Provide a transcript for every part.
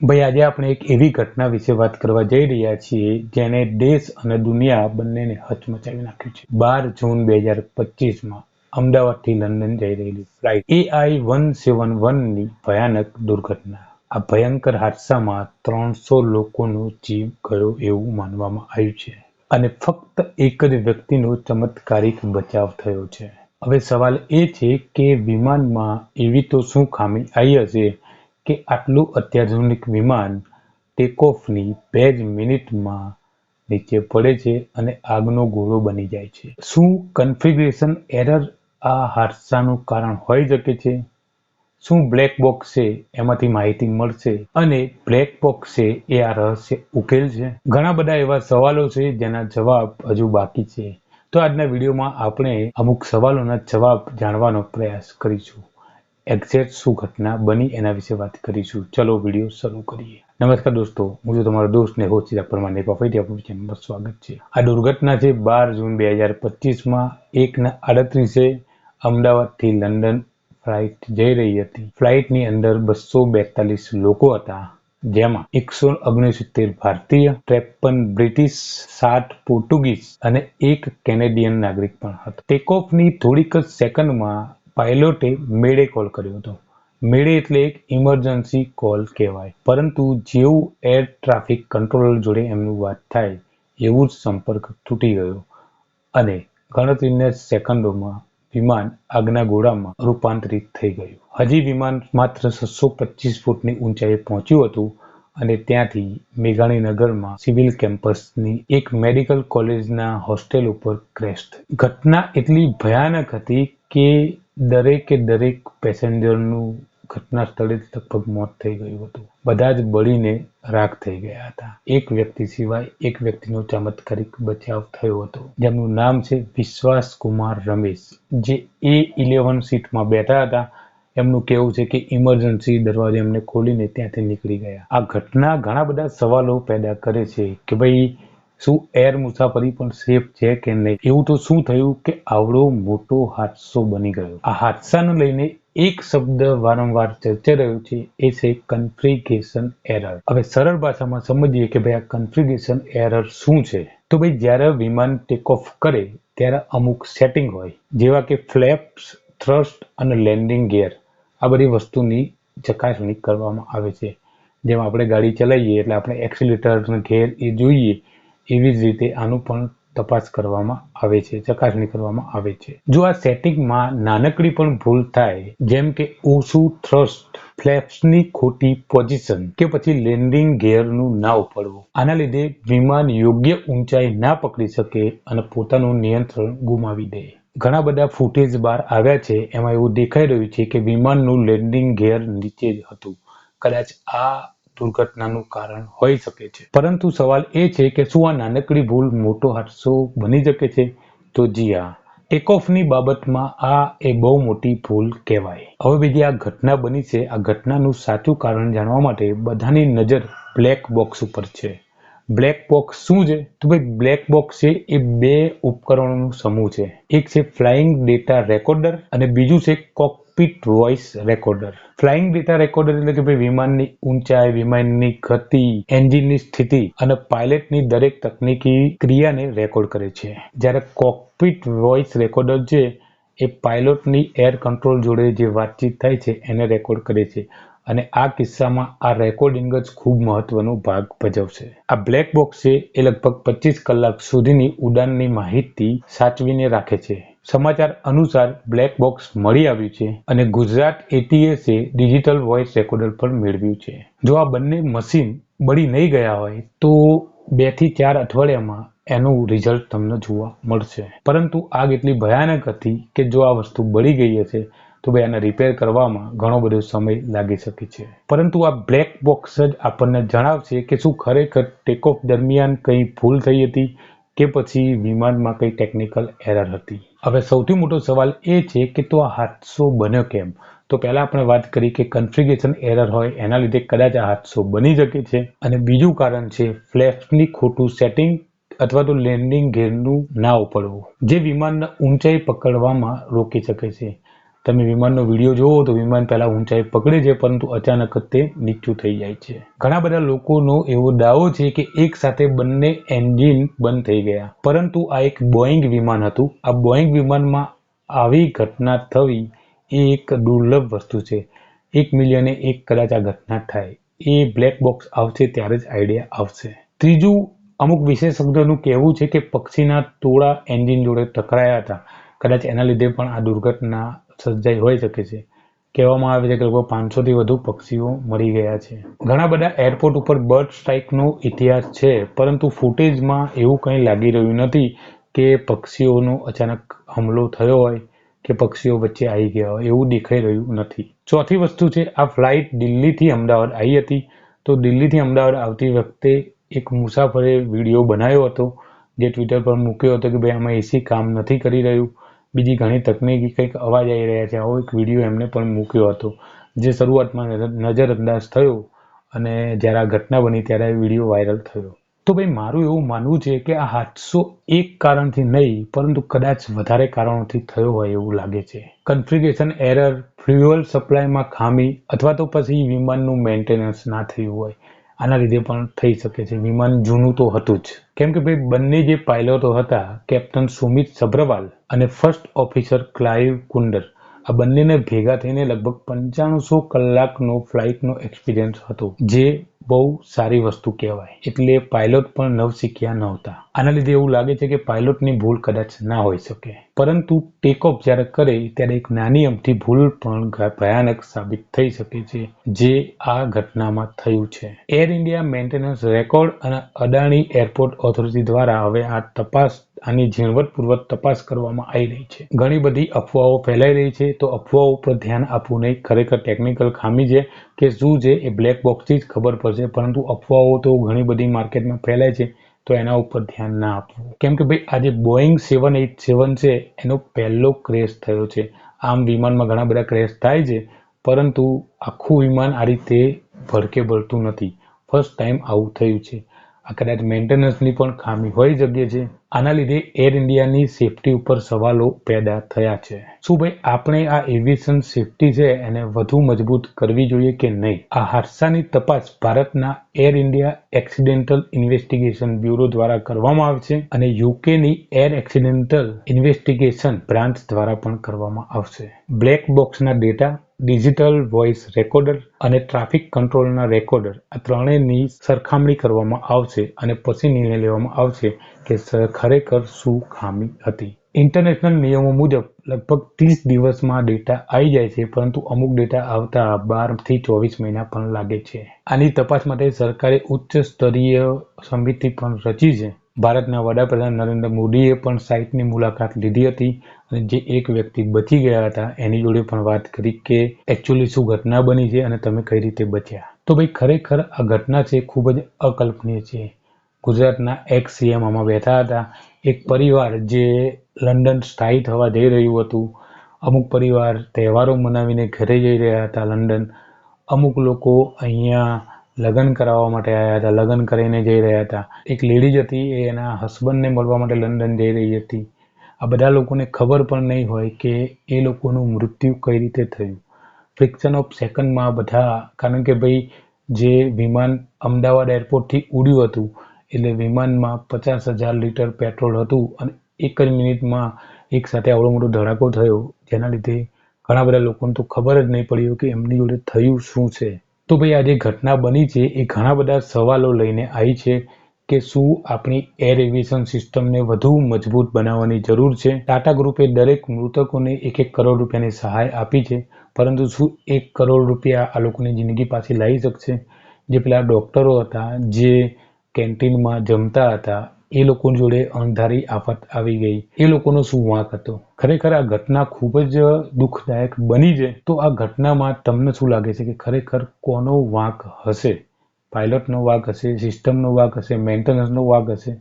ભાઈ, આજે આપણે એક એવી ઘટના વિશે વાત કરવા જઈ રહ્યા છીએ જેને દેશ અને દુનિયા બંનેને હચમચાવી નાખ્યું છે. બાર જૂન બે હજાર પચીસમાં અમદાવાદથી લંડન જઈ રહેલી ફ્લાઇટ એઆઈ વન સેવન વનની ભયાનક દુર્ઘટના. આ ભયંકર હાદસામાં ત્રણસો લોકોનો જીવ ગયો એવું માનવામાં આવ્યું છે અને ફક્ત એક જ વ્યક્તિનો ચમત્કારિક બચાવ થયો છે. હવે સવાલ એ છે કે વિમાનમાં એવી તો શું ખામી આવી હશે? કે આટલું અત્યાધુનિક વિમાન ટેકઓફની બે જ મિનિટમાં નીચે પડે છે અને આગનો ગોળો બની જાય છે. શું કન્ફિગ્રેશન એરર આ હાદસાનું કારણ હોઈ શકે છે? શું બ્લેક બોક્સ છે એમાંથી માહિતી મળશે? અને બ્લેક બોક્સ છે એ આ રહસ્ય ઉકેલ છે? ઘણા બધા એવા સવાલો છે જેના જવાબ હજુ બાકી છે. તો આજના વિડીયોમાં આપણે અમુક સવાલોના જવાબ જાણવાનો પ્રયાસ કરીશું. એક્ઝેક્ટ શું ઘટના બની એના વિશે વાત કરીશું. ચલો વીડિયો શરૂ કરીએ. નમસ્કાર દોસ્તો, હું છું તમારો દોસ્ત ને હોચિતા પરમાર ફરીથી આપણું સ્વાગત છે. આ દુર્ઘટના છે બાર જૂન બે હજાર પચીસમાં. એકના આડત્રીસે અમદાવાદથી લંડન ફ્લાઇટ જઈ રહી હતી. ફ્લાઇટની અંદર બસો બેતાલીસ લોકો હતા, જેમાં એકસો ઓગણસિત્તેર ભારતીય, ત્રેપન બ્રિટિશ, સાત પોર્ટુગીઝ અને એક કેનેડિયન નાગરિક પણ હતો. ટેકઓફની થોડીક જ સેકન્ડમાં પાયલોટે મેળે કોલ કર્યો હતો. મેળે એટલે એક ઇમરજન્સી કોલ કહેવાય. પરંતુ જેવું એર ટ્રાફિક કંટ્રોલર જોડે એમનું વાત થાય, એવું જ સંપર્ક તૂટી ગયો. અને ગણતરીના સેકન્ડોમાં વિમાન આગના ગોળામાં રૂપાંતરિત થઈ ગયું. હજી વિમાન માત્ર છસો પચીસ ફૂટની ઊંચાઈએ પહોંચ્યું હતું અને ત્યાંથી મેઘાણીનગરમાં સિવિલ કેમ્પસની એક મેડિકલ કોલેજના હોસ્ટેલ ઉપર ક્રેશ થઈ ઘટના એટલી ભયાનક હતી કે દરેકે દરેક પેસેન્જરનું ઘટના સ્થળે લગભગ મોત થઈ ગયું હતું. બધા જ બળીને રાખ થઈ ગયા હતા. એક વ્યક્તિ સિવાય એક વ્યક્તિનો ચમત્કારિક બચાવ થયો હતો. જેમનું નામ છે વિશ્વાસ કુમાર રમેશ. જે એ ઇલેવન સીટમાં બેઠા હતા. એમનું કહેવું છે કે ઇમરજન્સી દરવાજો એમને ખોલીને ત્યાંથી નીકળી ગયા. આ ઘટના ઘણા બધા સવાલો પેદા કરે છે કે ભાઈ શું એર મુસાફરી પણ સેફ છે કે નહીં? એવું તો શું થયું કે આવડો મોટો હાદસો બની ગયો? આ હાદસાને લઈને એક શબ્દ વારંવાર ચર્ચાઈ રહ્યો છે, એ છે કન્ફિગેશન એરર હવે સરળ ભાષામાં સમજીએ કે ભાઈ આ કન્ફિગેશન એરર શું છે? તો ભાઈ જ્યારે વિમાન ટેક ઓફ કરે, ત્યારે અમુક સેટિંગ હોય, જેવા કે ફ્લેપ્સ થ્રસ્ટ અને લેન્ડિંગ ગિયર આ બધી વસ્તુની ચકાસણી કરવામાં આવે છે. જેમ આપણે ગાડી ચલાવીએ, એટલે આપણે એક્સિલેટર ગેર એ જોઈએ એવી જ રીતે આનું પણ તપાસ કરવામાં આવે છે, ચકાસણી કરવામાં આવે છે. જો આ સેટિંગમાં નાનકડી પણ ભૂલ થાય, જેમ કે ઓછું થ્રસ્ટ ફ્લેપ્સની ખોટી પોઝિશન કે પછી લેન્ડિંગ ગિયરનું ના ઉપડવું, આના લીધે વિમાન યોગ્ય ઊંચાઈ ના પકડી શકે અને પોતાનું નિયંત્રણ ગુમાવી દે. ઘણા બધા ફૂટેજ બહાર આવ્યા છે, એમાં એવું દેખાઈ રહ્યું છે કે વિમાનનું લેન્ડિંગ ગિયર નીચે જ હતું. કદાચ આ દુર્ઘટનાનું કારણ હોઈ શકે છે. પરંતુ સવાલ એ છે કે શું આ નાનકડી ભૂલ મોટો હાદસો બની શકે છે? તો જી હા ટેકઓફની બાબતમાં આ એ બહુ મોટી ભૂલ કહેવાય. હવે બીજી આ ઘટના બની છે. આ ઘટનાનું સાચું કારણ જાણવા માટે બધાની નજર બ્લેક બોક્સ ઉપર છે. બ્લેક બોક્સ શું છે? તો ભાઈ બ્લેક બોક્સ છે એ બે ઉપકરણોનું સમૂહ છે. એક છે ફ્લાઇંગ ડેટા રેકોર્ડર અને બીજું છે cockpit voice recorder flying data recorder એટલે કે ભાઈ વિમાનની ઊંચાઈ, વિમાનની ગતિ, એન્જિનની સ્થિતિ અને પાયલટની દરેક તકનીકી ક્રિયાને રેકોર્ડ કરે છે. જ્યારે કોકપીટ વોઇસ રેકોર્ડર છે, એ પાયલોટની એર કંટ્રોલ જોડે જે વાતચીત થાય છે, એને રેકોર્ડ કરે છે. અને આ કિસ્સામાં આ રેકોર્ડિંગ જ ખૂબ મહત્વનો ભાગ ભજવશે. આ બ્લેક બોક્સ છે, એ લગભગ પચીસ કલાક સુધીની ઉડાનની માહિતી સાચવીને રાખે છે. સમાચાર અનુસાર બ્લેક બોક્સ મળી આવ્યું છે અને ગુજરાત એટીએસે ડિજિટલ વોઇસ રેકોર્ડર પણ મેળવ્યું છે. જો આ બંને મશીન બળી નહીં ગયા હોય, તો બેથી ચાર અઠવાડિયામાં એનું રિઝલ્ટ તમને જોવા મળશે. પરંતુ આગ એટલી ભયાનક હતી કે જો આ વસ્તુ બળી ગઈ હશે, તો ભાઈ આને રિપેર કરવામાં ઘણો બધો સમય લાગી શકે છે. પરંતુ આ બ્લેક બોક્સ જ આપણને જણાવશે કે શું ખરેખર ટેકઓફ દરમિયાન કંઈ ભૂલ થઈ હતી કે પછી વિમાનમાં કંઈ ટેકનિકલ એરર હતી. હવે સૌથી મોટો સવાલ એ છે કે તો આ હાદસો બન્યો કેમ? તો પહેલા આપણે વાત કરી કે કન્ફિગેશન એરર હોય, એના લીધે કદાચ આ હાદસો બની શકે છે. અને બીજું કારણ છે ફ્લેપ્સની ખોટું સેટિંગ અથવા તો લેન્ડિંગ ગેરનું ના ઉપડવું, જે વિમાનને ઊંચાઈ પકડવામાં રોકી શકે છે. તમે વિમાનનો વીડિયો જોવો તો વિમાન પહેલા ઊંચાઈ પકડે છે, પરંતુ અચાનક જ તે નીચું થઈ જાય છે. ઘણા બધા લોકોનો એવો દાવો છે કે એક સાથે બંને એન્જિન બંધ થઈ ગયા. પરંતુ આ એક બોઈંગ વિમાન હતું. આ બોઈંગ વિમાનમાં આવી ઘટના થવી એ એક દુર્લભ વસ્તુ છે. એક મિલિયને એક કદાચ આ ઘટના થાય. એ બ્લેક બોક્સ આવશે ત્યારે જ આઈડિયા આવશે. ત્રીજું, અમુક વિશેષજ્ઞોનું કહેવું છે કે પક્ષીના ટોળા એન્જિન જોડે ટકરાયા હતા. કદાચ એના લીધે પણ આ દુર્ઘટના સર્જાઈ હોઈ શકે છે. કહેવામાં આવે છે કે લગભગ પાંચસોથી વધુ પક્ષીઓ મરી ગયા છે. ઘણા બધા એરપોર્ટ ઉપર બર્ડ સ્ટ્રાઇકનો ઇતિહાસ છે, પરંતુ ફૂટેજમાં એવું કંઈ લાગી રહ્યું નથી કે પક્ષીઓનો અચાનક હુમલો થયો હોય કે પક્ષીઓ વચ્ચે આવી ગયા હોય, એવું દેખાઈ રહ્યું નથી. ચોથી વસ્તુ છે, આ ફ્લાઇટ દિલ્હીથી અમદાવાદ આવી હતી. તો દિલ્હીથી અમદાવાદ આવતી વખતે એક મુસાફરે વીડિયો બનાવ્યો હતો, જે ટ્વિટર પર મૂક્યો હતો કે ભાઈ, આમાં એસી કામ નથી કરી રહ્યું. બીજી ઘણી તકનીકી કંઈક અવાજ આવી રહ્યા છે. આવો એક વીડિયો એમને પણ મૂક્યો હતો, જે શરૂઆતમાં નજરઅંદાજ થયો અને જ્યારે આ ઘટના બની ત્યારે એ વીડિયો વાયરલ થયો. તો ભાઈ, મારું એવું માનવું છે કે આ હાદસો એક કારણથી નહીં, પરંતુ કદાચ વધારે કારણોથી થયો હોય એવું લાગે છે. કન્ફિગરેશન એરર ફ્યુઅલ સપ્લાયમાં ખામી, અથવા તો પછી વિમાનનું મેન્ટેનન્સ ના થયું હોય. આના લીધે પણ થઈ શકે છે. વિમાન જૂનું તો હતું જ. કેમ કે ભાઈ, બંને જે પાયલોટો હતા કેપ્ટન સુમિત સબ્રવાલ અને ફર્સ્ટ ઓફિસર ક્લાઇવ કુંડર, આ બંનેને ભેગા થઈને લગભગ પંચાણુંસો કલાકનો ફ્લાઇટનો એક્સપિરિયન્સ હતો. જે બહુ સારી વસ્તુ કહેવાય. એટલે પાયલોટ પણ નવ શીખ્યા નહોતા. આના લીધે એવું લાગે છે કે પાયલોટની ભૂલ કદાચ ના હોઈ શકે. પરંતુ ટેક ઓફ જ્યારે કરે ત્યારે એક નાની અમથી ભૂલ પણ ભયાનક સાબિત થઈ શકે છે, જે આ ઘટનામાં થયું છે. એર ઇન્ડિયા મેન્ટેનન્સ રેકોર્ડ અને અદાણી એરપોર્ટ ઓથોરિટી દ્વારા હવે આ તપાસ આની ઝીણવટપૂર્વક તપાસ કરવામાં આવી રહી છે. ઘણી બધી અફવાઓ ફેલાઈ રહી છે, તો અફવાઓ ઉપર ધ્યાન આપવું નહીં. ખરેખર ટેકનિકલ ખામી છે કે શું છે એ બ્લેક બોક્સથી જ ખબર પડશે, પરંતુ અફવાઓ તો ઘણી બધી માર્કેટમાં ફેલાય છે, તો એના ઉપર ધ્યાન ના આપવું. કેમ કે ભાઈ, આજે બોઈંગ સેવન એટ સેવન છે, એનો પહેલો ક્રેશ થયો છે. આમ વિમાનમાં ઘણા બધા ક્રેશ થાય છે, પરંતુ આખું વિમાન આ રીતે ભડકે ભરતું નથી. ફર્સ્ટ ટાઈમ આવું થયું છે. આ કદાચ મેન્ટેનન્સની પણ ખામી હોઈ શકે છે. આના લીધે એર ઇન્ડિયાની સેફટી ઉપર સવાલો પેદા થયા છે. શું ભાઈ, આપણે આ એવિએશન સેફટી છે એને વધુ મજબૂત કરવી જોઈએ કે નહીં? આ હાદસાની તપાસ ભારતના Air India accidental investigation bureau દ્વારા કરવામાં આવશે અને યુકેની એર એક્સિડેન્ટલ ઇન્વેસ્ટિગેશન બ્રાન્ચ દ્વારા પણ કરવામાં આવશે. બ્લેક બોક્સના ડેટા ડિજિટલ વોઇસ રેકોર્ડર અને ટ્રાફિક કંટ્રોલના રેકોર્ડર આ ત્રણેયની સરખામણી કરવામાં આવશે અને પછી નિર્ણય લેવામાં આવશે કે ખરેખર શું ખામી હતી. ઇન્ટરનેશનલ નિયમો મુજબ લગભગ ત્રીસ દિવસમાં ડેટા આવી જાય છે, પરંતુ અમુક ડેટા આવતા બારથી ચોવીસ મહિના પણ લાગે છે. આની તપાસ માટે સરકારે ઉચ્ચ સ્તરીય સમિતિ પણ રચી છે. ભારતના વડાપ્રધાન નરેન્દ્ર મોદીએ પણ સાઇટની મુલાકાત લીધી હતી અને જે એક વ્યક્તિ બચી ગયા હતા, એની જોડે પણ વાત કરી કે એકચ્યુઅલી શું ઘટના બની છે અને તમે કઈ રીતે બચ્યા. તો ભાઈ, ખરેખર આ ઘટના છે ખૂબ જ અકલ્પનીય છે. ગુજરાતના એક્સ સીએમ આમાં બેઠા હતા. એક પરિવાર જે લંડન સ્થાયી થવા જઈ રહ્યું હતું. અમુક પરિવાર તહેવારો મનાવીને ઘરે જઈ રહ્યા હતા લંડન. અમુક લોકો અહીંયા લગ્ન કરાવવા માટે આવ્યા હતા, લગ્ન કરીને જઈ રહ્યા હતા. એક લેડીઝ હતી, એ એના હસબન્ડને મળવા માટે લંડન જઈ રહી હતી. આ બધા લોકોને ખબર પણ નહીં હોય કે એ લોકોનું મૃત્યુ કઈ રીતે થયું. ફ્રિક્શન ઓફ સેકન્ડમાં બધા, કારણ કે ભાઈ, જે વિમાન અમદાવાદ એરપોર્ટથી ઉડ્યું હતું, એટલે વિમાનમાં પચાસ હજાર લીટર પેટ્રોલ હતું અને એક જ મિનિટમાં એક સાથે આવડો મોટો ધડાકો થયો. જેના લીધે ઘણા બધા લોકોને તો ખબર જ નહીં પડ્યું કે એમની જોડે થયું શું છે. તો ભાઈ આ જે ઘટના બની છે, એ ઘણા બધા સવાલો લઈને આવી છે કે શું આપણી એર એવિએશન સિસ્ટમને વધુ મજબૂત બનાવવાની જરૂર છે? ટાટા ગ્રુપે દરેક મૃતકોને એક એક કરોડ રૂપિયાની સહાય આપી છે, પરંતુ શું એક કરોડ રૂપિયા આ લોકોની જિંદગી પાછી લાવી શકશે? જે પેલા ડૉક્ટરો હતા, જે કેન્ટીનમાં જમતા હતા એ લોકો જોડે અણધારી આફત આવી ગઈ. એ લોકોનો શું વાંક હતો? ખરેખર આ ઘટના ખૂબ જ દુઃખદાયક બની છે તો આ ઘટનામાં તમને શું લાગે છે કે ખરેખર કોનો વાંક હશે? પાયલટનો વાંક હશે? સિસ્ટમનો વાંક હશે? મેન્ટેનન્સનો વાંક હશે?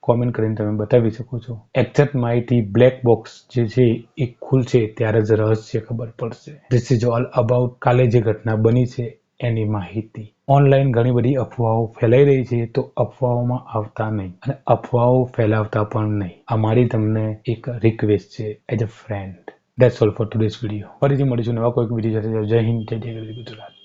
કોમેન્ટ કરીને તમે બતાવી શકો છો. એક્ઝેક્ટ માહિતી બ્લેક બોક્સ જે છે એ ખુલશે ત્યારે જ રહસ્ય ખબર પડશે. ધીસ ઇઝ ઓલ અબાઉટ કાલે જે ઘટના બની છે એની માહિતી. ઓનલાઈન ઘણી બધી અફવાઓ ફેલાઈ રહી છે તો અફવાઓમાં આવતા નહીં અને અફવાઓ ફેલાવતા પણ નહીં. અમારી તમને એક રિક્વેસ્ટ છે as a friend that's all for today's video ફરીથી મળીશું નવા કોઈક વીડિયો જય હિન્દ, જય જય ગુજરાત.